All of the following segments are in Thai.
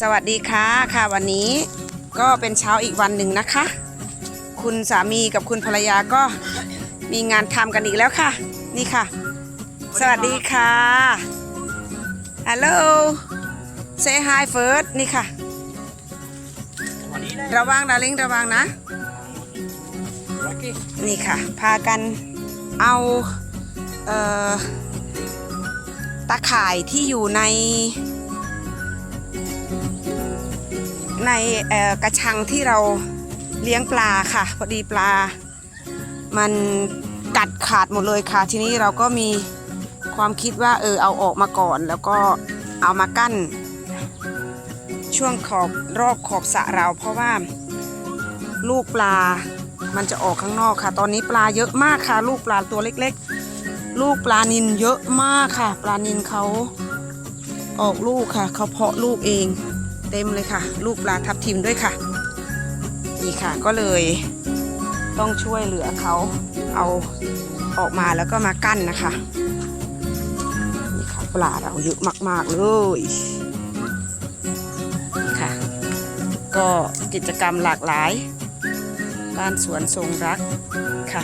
สวัสดีค่ะค่ะวันนี้ก็เป็นเช้าอีกวันหนึ่งนะคะ คุณสามีกับคุณภรรยาก็มีงานทำกันอีกแล้วค่ะ นี่ค่ะ สวัสดีค่ะฮัลโหล say hi first นี่ค่ะ ระวังดาริงระวังนะ นี่ค่ะ พากันเอาเอ่อตาข่ายที่อยู่ใน ในกระชังที่เราเลี้ยงปลาค่ะ พอดีปลา มันกัดขาดหมดเลยค่ะ ทีนี้เราก็มีความคิดว่าเออเอาออกมาก่อน แล้วก็เอามากั้น ช่วงขอบรอบขอบสะเรา เพราะว่าลูกปลามันจะออกข้างนอกค่ะ ตอนนี้ปลาเยอะมากค่ะ ลูกปลาตัวเล็ก ๆ ลูกปลานินเยอะมากค่ะ ปลานินเขาออกลูกค่ะ เขาเพาะลูกเอง เต็มเลยค่ะ ลูกปลาทับทิมด้วยค่ะ นี่ค่ะก็เลยต้องช่วยเหลือเขาเอาออกมาแล้วก็มากั้นนะคะ นี่ค่ะปลาเราเยอะมาก ๆ เลยนี่ค่ะ ก็กิจกรรมหลากหลาย บ้านสวนทรงรักค่ะ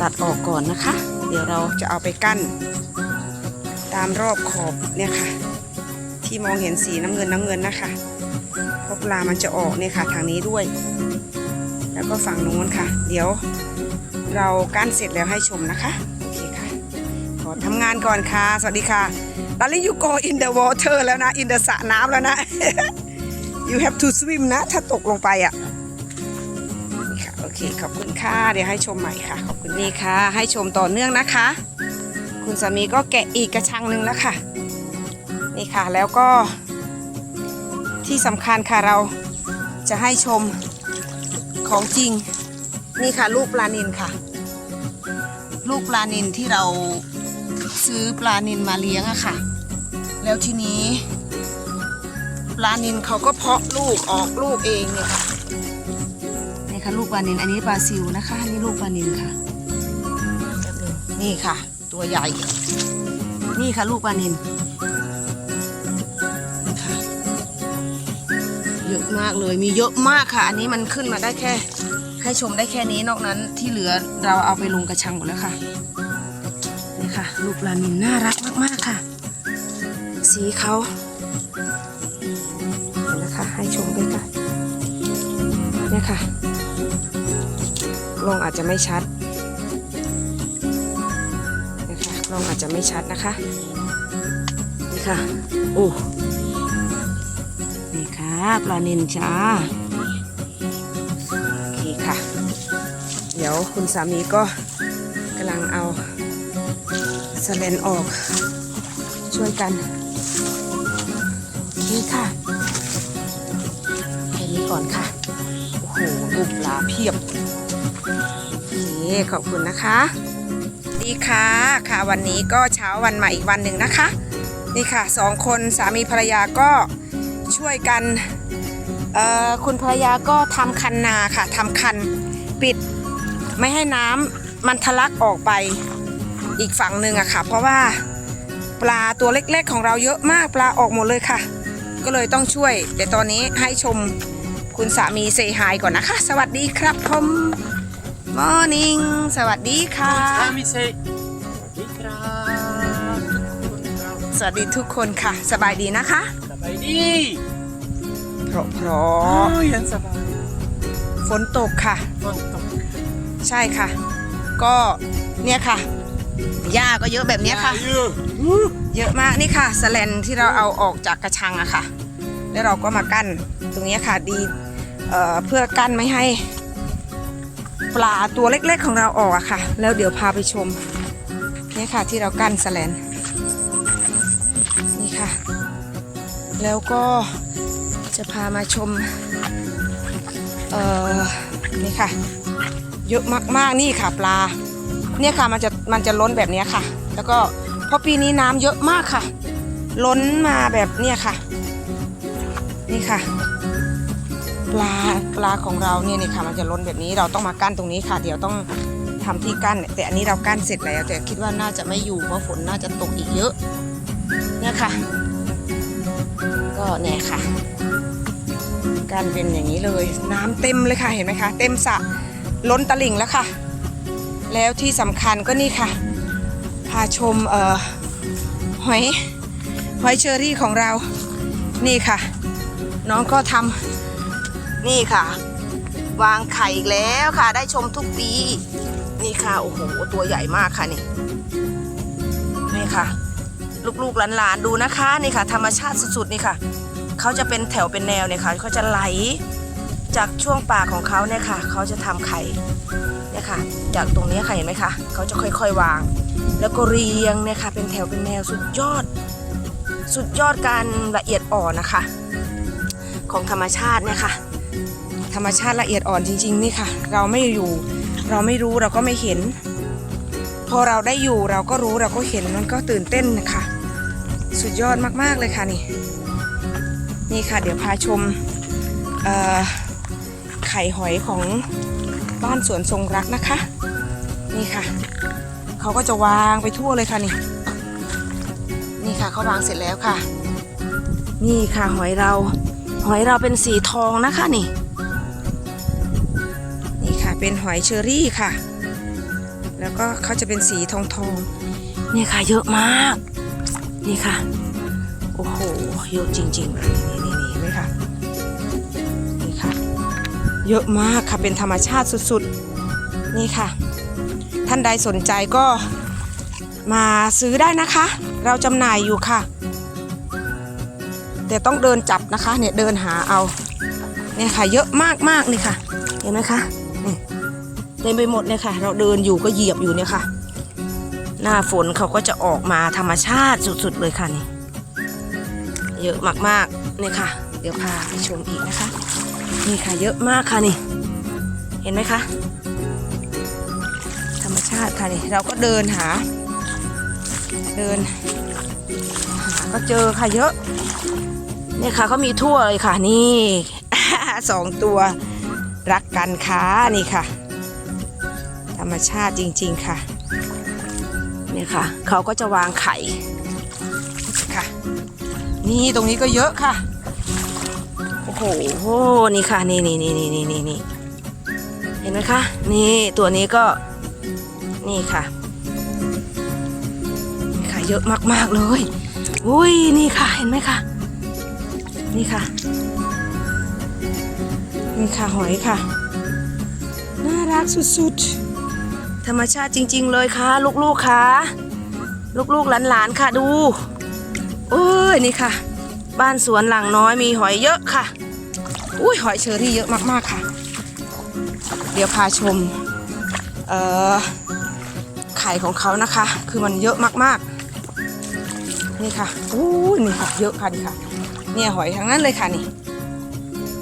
ตัดออกก่อนนะคะ เดี๋ยวเราจะเอาไปกั้น ตามรอบขอบเนี่ยค่ะ ที่มองเห็นสีน้ำเงินน้ำเงินนะคะเพราะปลามันจะออกเนี่ยค่ะทางนี้ด้วย แล้วก็ฝั่งนู้นค่ะ เดี๋ยวเรากั้นเสร็จแล้วให้ชมนะคะโอเคค่ะขอทำงานก่อนค่ะ สวัสดีค่ะตอนนี้ยูโก in the water แล้วนะ in the สระน้ำแล้วนะ you have to swim นะ ถ้าตกลงไปอะนี่ค่ะโอเคขอบคุณค่ะ เดี๋ยวให้ชมใหม่ค่ะ ขอบคุณนี่ค่ะ ให้ชมต่อเนื่องนะคะ คุณสามีก็แกะอีกกระชังหนึ่งแล้วค่ะ นี่ค่ะแล้วก็ที่สำคัญค่ะเราจะให้ชมของจริง นี่ค่ะลูกปลานินค่ะ ลูกปลานินที่เราซื้อปลานินมาเลี้ยงอะค่ะ แล้วทีนี้ ปลานินเขาก็เพาะลูกออกลูกเองเนี่ยค่ะนี่ค่ะลูกปลานินอันนี้ปลาซิวนะคะอันนี่ลูกปลานินค่ะ นี่ค่ะ ตัวใหญ่ นี่ค่ะลูกปลานิน เยอะมากเลยมีเยอะมากค่ะ อันนี้มันขึ้นมาได้แค่ ให้ชมได้แค่นี้นอกนั้นที่เหลือเราเอาไปลงกระชังหมดแล้วค่ะนี่ค่ะ ลูกปลานินน่ารักมากๆค่ะ สีเขาเห็นนะคะให้ชมด้วยค่ะเนี่ยค่ะกล้องอาจจะไม่ชัดนะคะกล้องอาจจะไม่ชัดนะคะนี่ค่ะโอ้ นี่ค่ะปลานินจ้าโอเคค่ะ เดี๋ยวคุณสามีก็กำลังเอาสเลนออก ช่วยกัน โอเคค่ะแค่นี้ก่อนค่ะ โอ้โหลูกปลาเพียบนี่ขอบคุณนะคะ ดีค่ะค่ะวันนี้ก็เช้าวันใหม่อีกวันหนึ่งนะคะ นี่ค่ะสองคนสามีภรรยาก็ ช่วยกันเอ่อคุณภรรยาก็ทำคันนาค่ะทำคันปิดไม่ให้น้ำมันทะลักออกไปอีกฝั่งหนึ่งอะค่ะ เพราะว่าปลาตัวเล็กๆของเราเยอะมากปลาออกหมดเลยค่ะ ก็เลยต้องช่วยเดี๋ยวตอนนี้ให้ชมคุณสามีเซฮายก่อนนะคะ สวัสดีครับผมมอร์นิ่งสวัสดีค่ะ สามีเซสวัสดีครับทุกคนครับ สวัสดีทุกคนค่ะ สบายดีนะคะ สบายดีเพราะเพราโอ้ะยยังสบายฝนตกค่ะ ฝนตกใช่ค่ะ ก็เนี่ยค่ะหญ้าก็เยอะแบบเนี้ยค่ะ เยอะเยอะมากนี่ค่ะสแลนที่เราเอาออกจากกระชังอะค่ะ แล้วเราก็มากั้นตรงนี้ค่ะดีเอ่อเพื่อกั้นไม่ให้ ปลาตัวเล็กๆของเราออกอะค่ะ แล้วเดี๋ยวพาไปชมเนี่ยค่ะที่เรากั้นสแลนนี่ค่ะ แล้วก็จะพามาชม เอ่อ นี่ค่ะ เยอะมากๆนี่ค่ะปลา เนี่ยค่ะมันจะมันจะล้นแบบนี้ค่ะ แล้วก็เพราะปีนี้น้ำเยอะมากค่ะ ล้นมาแบบเนี่ยค่ะ นี่ค่ะ ปลาปลาของเราเนี่ยนี่ค่ะ มันจะล้นแบบนี้เราต้องมากั้นตรงนี้ค่ะ เดี๋ยวต้องทำที่กั้น แต่อันนี้เรากั้นเสร็จแล้ว แต่คิดว่าน่าจะไม่อยู่เพราะฝนน่าจะตกอีกเยอะ เนี่ยค่ะ ก็เนี่ยค่ะ การเป็นอย่างนี้เลย น้ำเต็มเลยค่ะเห็นไหมคะ เต็มสระล้นตลิ่งแล้วค่ะ แล้วที่สำคัญก็นี่ค่ะ พาชมเอ่อหอยหอยเชอรี่ของเรา นี่ค่ะ น้องก็ทำนี่ค่ะ วางไข่อีกแล้วค่ะ ได้ชมทุกปี นี่ค่ะ โอ้โห ตัวใหญ่มากค่ะนี่นี่ค่ะ ลูกๆหลานๆดูนะคะนี่ค่ะ ธรรมชาติสุดๆนี่ค่ะเขาจะเป็นแถวเป็นแนวเนี่ยค่ะเขาจะไหลจากช่วงปากของเขาเนี่ยค่ะเขาจะทำไข่เนี่ยค่ะ จากตรงนี้ค่ะเห็นไหมคะเขาจะค่อยๆวาง แล้วก็เรียงเนี่ยค่ะ เป็นแถวเป็นแนวสุดยอด สุดยอดการละเอียดอ่อนนะคะ ของธรรมชาติเนี่ยค่ะ ธรรมชาติละเอียดอ่อนจริง ๆ นี่ค่ะ เราไม่อยู่ เราไม่รู้เราก็ไม่เห็น พอเราได้อยู่เราก็รู้เราก็เห็นมันก็ตื่นเต้นนะคะ สุดยอดมากๆเลยค่ะนี่ นี่ค่ะ เดี๋ยวพาชมไข่หอยของบ้านสวนทรงรักนะคะ นี่ค่ะ เขาก็จะวางไปทั่วเลยค่ะนี่ นี่ค่ะเขาวางเสร็จแล้วค่ะ นี่ค่ะหอยเรา หอยเราเป็นสีทองนะคะนี่ นี่ค่ะเป็นหอยเชอรี่ค่ะ แล้วก็เขาจะเป็นสีทองทองนี่ค่ะเยอะมาก นี่ค่ะ โอ้โหเยอะจริงๆเลยนี่นี่นี่เห็นไหมคะนี่ค่ะ เยอะมากค่ะเป็นธรรมชาติสุดๆ นี่ค่ะ ท่านใดสนใจก็มาซื้อได้นะคะ เราจำหน่ายอยู่ค่ะ แต่ต้องเดินจับนะคะ เนี่ยเดินหาเอา เนี่ยค่ะ เยอะมากมากๆนี่ค่ะ เห็นไหมคะนี่เต็มไปหมดเลยค่ะ เราเดินอยู่ก็เหยียบอยู่เนี่ยค่ะ หน้าฝนเขาก็จะออกมาธรรมชาติสุดๆเลยค่ะนี่เยอะมากๆนี่ค่ะ เดี๋ยวพาไปชมอีกนะคะ นี่ค่ะเยอะมากค่ะนี่ เห็นไหมคะ ธรรมชาติค่ะนี่เราก็เดินหา เดินหาก็เจอค่ะเยอะเนี่ยค่ะเขามีทั่วเลยค่ะนี่สองตัวรักกันค่ะนี่ค่ะ ธรรมชาติจริง ๆ ค่ะ เนี่ยค่ะเขาก็จะวางไข่ค่ะ นี่ตรงนี้ก็เยอะค่ะ โอ้โห นี่ค่ะ นี่นี่นี่นี่นี่นี่นี่เห็นไหมคะ นี่ตัวนี้ก็ นี่ค่ะ นี่ค่ะ เยอะมากๆเลยอุ้ย นี่ค่ะ เห็นไหมคะนี่ค่ะ นี่ค่ะ หอยค่ะ น่ารักสุดๆ ธรรมชาติจริง ๆ เลยค่ะ ลูกๆค่ะ ลูกๆหลานๆค่ะดู โอ้ยนี่ค่ะ บ้านสวนหลังน้อยมีหอยเยอะค่ะ อุ้ยหอยเชอรี่เยอะมากๆค่ะ เดี๋ยวพาชม เอ่อไข่ของเขานะคะ คือมันเยอะมากๆ นี่ค่ะอู้นี่ค่ะเยอะค่ะนี่ค่ะ เนี่ยหอยทั้งนั้นเลยค่ะนี่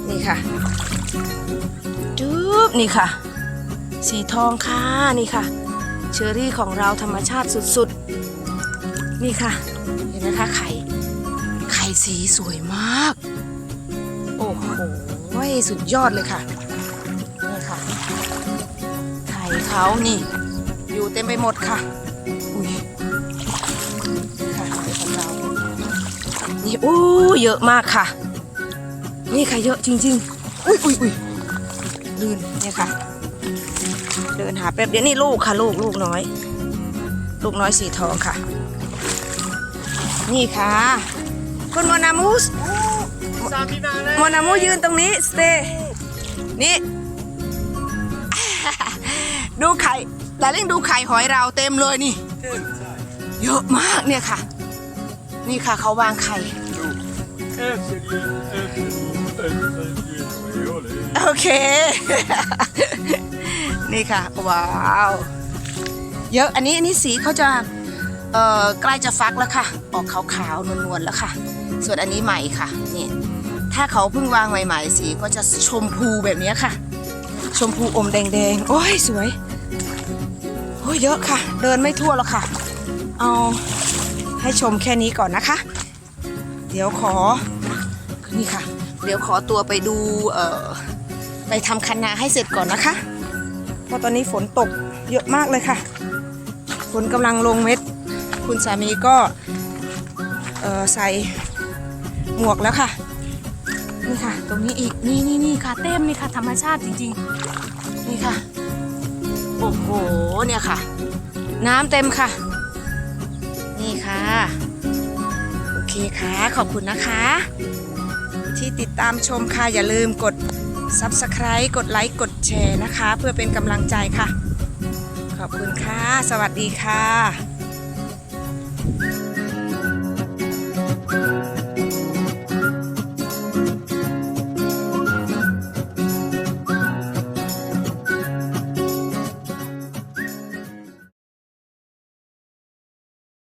นี่ค่ะจุ๊บนี่ค่ะ สีทองค่ะนี่ค่ะ เชอรี่ของเราธรรมชาติสุดๆ นี่ค่ะ เห็นไหมคะไข่ ไข่สีสวยมาก โอ้โหสุดยอดเลยค่ะ นี่ค่ะ ไข่เขานี่ อยู่เต็มไปหมดค่ะ อุ้ยนี่ค่ะของเรา นี่อู้เยอะมากค่ะ นี่ค่ะเยอะจริงๆ อุ้ยอุ้ยอุ้ยลื่นเนี่ยค่ะ เดินหาแป๊บเดียวนี่ลูกค่ะ ลูกลูกน้อย ลูกน้อยสีทองค่ะ นี่ค่ะ คุณโมนามูสซาบินาเลยโมนามูยืนตรงนี้สเตย์นี่ดูไข่แต่เล่งดูไข่หอยเราเต็มเลยนี่เยอะมากเนี่ยค่ะ นี่ค่ะเขาวางไข่เอฟซีเอฟซีเอฟซีโอ้เลยโอเค นี่ค่ะ ว้าว เยอะอันนี้อันนี้สีเขาจะเอ่อใกล้จะฟักแล้วค่ะ ออกขาวๆนวลๆแล้วค่ะ ส่วนอันนี้ใหม่ค่ะนี่ถ้าเขาเพิ่งวางใหม่ๆสีก็จะชมพูแบบนี้ค่ะ ชมพูอมแดงๆโอ้ยสวยโอ้ยเยอะค่ะ เดินไม่ทั่วแล้วค่ะ เอาให้ชมแค่นี้ก่อนนะคะ เดี๋ยวขอนี่ค่ะ เดี๋ยวขอตัวไปดูเอ่อไปทำคันนาให้เสร็จก่อนนะคะ ราะตอนนี้ฝนตกเยอะมากเลยค่ะ ฝนกำลังลงเม็ด คุณสามีก็ใส่หมวกแล้วค่ะ นี่ค่ะ ตรงนี้อีก นี่นี่นี่ค่ะ เต็มนี่ค่ะ ธรรมชาติจริงๆ นี่ค่ะ โอ้โห เนี่ยค่ะ น้ำเต็มค่ะ นี่ค่ะ โอเคค่ะ ขอบคุณนะคะ ที่ติดตามชมค่ะ อย่าลืมกด Subscribe กดไลค์ กด แชร์นะคะ เพื่อเป็นกำลังใจค่ะ ขอบคุณค่ะ สวัสดีค่ะ